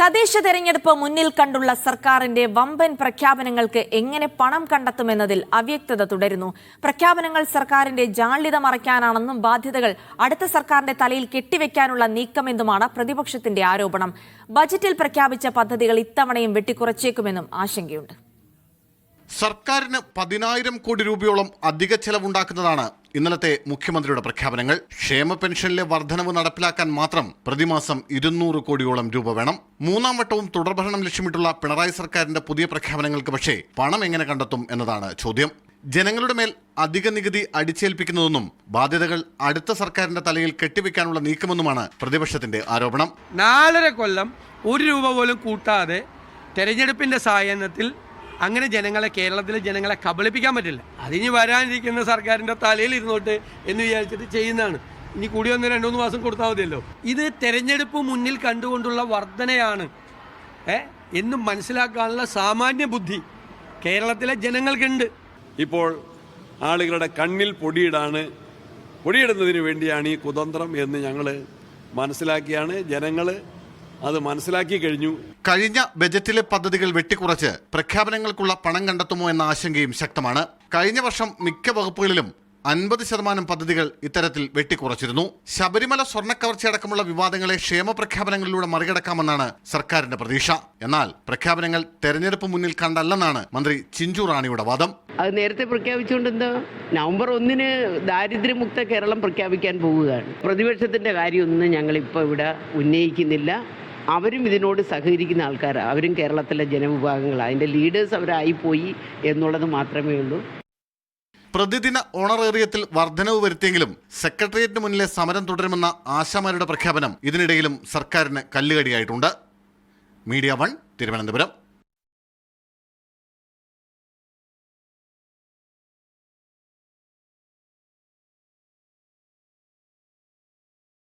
തദ്ദേശ തെരഞ്ഞെടുപ്പ് മുന്നിൽ കണ്ടുള്ള സർക്കാരിന്റെ വമ്പൻ പ്രഖ്യാപനങ്ങൾക്ക് എങ്ങനെ പണം കണ്ടെത്തുമെന്നതിൽ അവ്യക്തത തുടരുന്നു. പ്രഖ്യാപനങ്ങൾ സർക്കാരിന്റെ ജാള്യത മറയ്ക്കാനാണെന്നും ബാധ്യതകൾ അടുത്ത സർക്കാരിന്റെ തലയിൽ കെട്ടിവെക്കാനുള്ള നീക്കമെന്നുമാണ് പ്രതിപക്ഷത്തിന്റെ ആരോപണം. ബജറ്റിൽ പ്രഖ്യാപിച്ച പദ്ധതികൾ ഇത്തവണയും വെട്ടിക്കുറച്ചേക്കുമെന്നും ആശങ്കയുണ്ട്. സർക്കാരിന് പതിനായിരം കോടി രൂപയോളം അധിക ചെലവുണ്ടാക്കുന്നതാണ് ഇന്നലത്തെ മുഖ്യമന്ത്രിയുടെ പ്രഖ്യാപനങ്ങൾ ക്ഷേമ പെൻഷനിലെ വർധനവ് നടപ്പിലാക്കാൻ മാത്രം പ്രതിമാസം ഇരുന്നൂറ് കോടിയോളം രൂപ വേണം. മൂന്നാം വട്ടവും തുടർഭരണം ലക്ഷ്യമിട്ടുള്ള പിണറായി സർക്കാരിന്റെ പുതിയ പ്രഖ്യാപനങ്ങൾക്ക് പക്ഷേ പണം എങ്ങനെ കണ്ടെത്തും എന്നതാണ് ചോദ്യം. ജനങ്ങളുടെ മേൽ അധിക നികുതി അടിച്ചേൽപ്പിക്കുന്നതെന്നും ബാധ്യതകൾ അടുത്ത സർക്കാരിന്റെ തലയിൽ കെട്ടിവെക്കാനുള്ള നീക്കമെന്നുമാണ് പ്രതിപക്ഷത്തിന്റെ ആരോപണം. നാലര കൊല്ലം ഒരു രൂപ പോലും കൂട്ടാതെ തെരഞ്ഞെടുപ്പിന്റെ സായന്നത്തിൽ അങ്ങനെ ജനങ്ങളെ കേരളത്തിലെ ജനങ്ങളെ കബളിപ്പിക്കാൻ പറ്റില്ല. അതിന് വരാനിരിക്കുന്ന സർക്കാരിന്റെ തലയിൽ ഇരുന്നോട്ട് എന്ന് വിചാരിച്ചിട്ട് ചെയ്യുന്നതാണ്. ഇനി കൂടി വന്ന് രണ്ടു മൂന്ന് മാസം കൊടുത്താൽ മതിയല്ലോ. ഇത് തെരഞ്ഞെടുപ്പ് മുന്നിൽ കണ്ടുകൊണ്ടുള്ള വർധനയാണ് ഏ? എന്നും മനസ്സിലാക്കാനുള്ള സാമാന്യ ബുദ്ധി കേരളത്തിലെ ജനങ്ങൾക്കുണ്ട്. ഇപ്പോൾ ആളുകളുടെ കണ്ണിൽ പൊടിയിടാണ്. പൊടിയിടുന്നതിന് വേണ്ടിയാണ് ഈ കുതന്ത്രം എന്ന് ഞങ്ങൾ മനസ്സിലാക്കിയാണ്. ജനങ്ങൾ അത് മനസ്സിലാക്കി കഴിഞ്ഞു. കഴിഞ്ഞ ബജറ്റിലെ പദ്ധതികൾ വെട്ടിക്കുറച്ച് പ്രഖ്യാപനങ്ങൾക്കുള്ള പണം കണ്ടെത്തുമോ എന്ന ആശങ്കയും ശക്തമാണ്. കഴിഞ്ഞ വർഷം മിക്ക വകുപ്പുകളിലും അൻപത് ശതമാനം പദ്ധതികൾ ഇത്തരത്തിൽ വെട്ടിക്കുറച്ചിരുന്നു. ശബരിമല സ്വർണക്കവർച്ചയടക്കമുള്ള വിവാദങ്ങളെ ക്ഷേമ പ്രഖ്യാപനങ്ങളിലൂടെ മറികടക്കാമെന്നാണ് സർക്കാരിന്റെ പ്രതീക്ഷ. എന്നാൽ പ്രഖ്യാപനങ്ങൾ തെരഞ്ഞെടുപ്പ് മുന്നിൽ കണ്ടല്ലെന്നാണ് മന്ത്രി ചിഞ്ചു റാണിയുടെ വാദം. അത് നേരത്തെ പ്രഖ്യാപിച്ചുകൊണ്ട് എന്താ? നവംബർ ഒന്നിന് ദാരിദ്ര്യമുക്ത കേരളം പ്രഖ്യാപിക്കാൻ പോവുകയാണ്. പ്രതിപക്ഷത്തിന്റെ കാര്യമൊന്നും ഞങ്ങൾ ഇപ്പോൾ ഇവിടെ ഉന്നയിക്കുന്നില്ല. അവരും ഇതിനോട് സഹകരിക്കുന്ന ആൾക്കാരാണ് അവരും കേരളത്തിലെ ജനവിഭാഗങ്ങളാണ് അതിന്റെ ലീഡേഴ്സ് അവരായി പോയി എന്നുള്ളത് മാത്രമേ ഉള്ളൂ. പ്രതിദിന ഓണറേറിയത്തിൽ വർധനവ് വരുത്തിയെങ്കിലും സെക്രട്ടേറിയറ്റിന് മുന്നിലെ സമരം തുടരുമെന്ന ആശാമാരുടെ പ്രഖ്യാപനം ഇതിനിടയിലും സർക്കാരിന് കല്ലുകടിയായിട്ടുണ്ട്. Media one Thiruvananthapuram.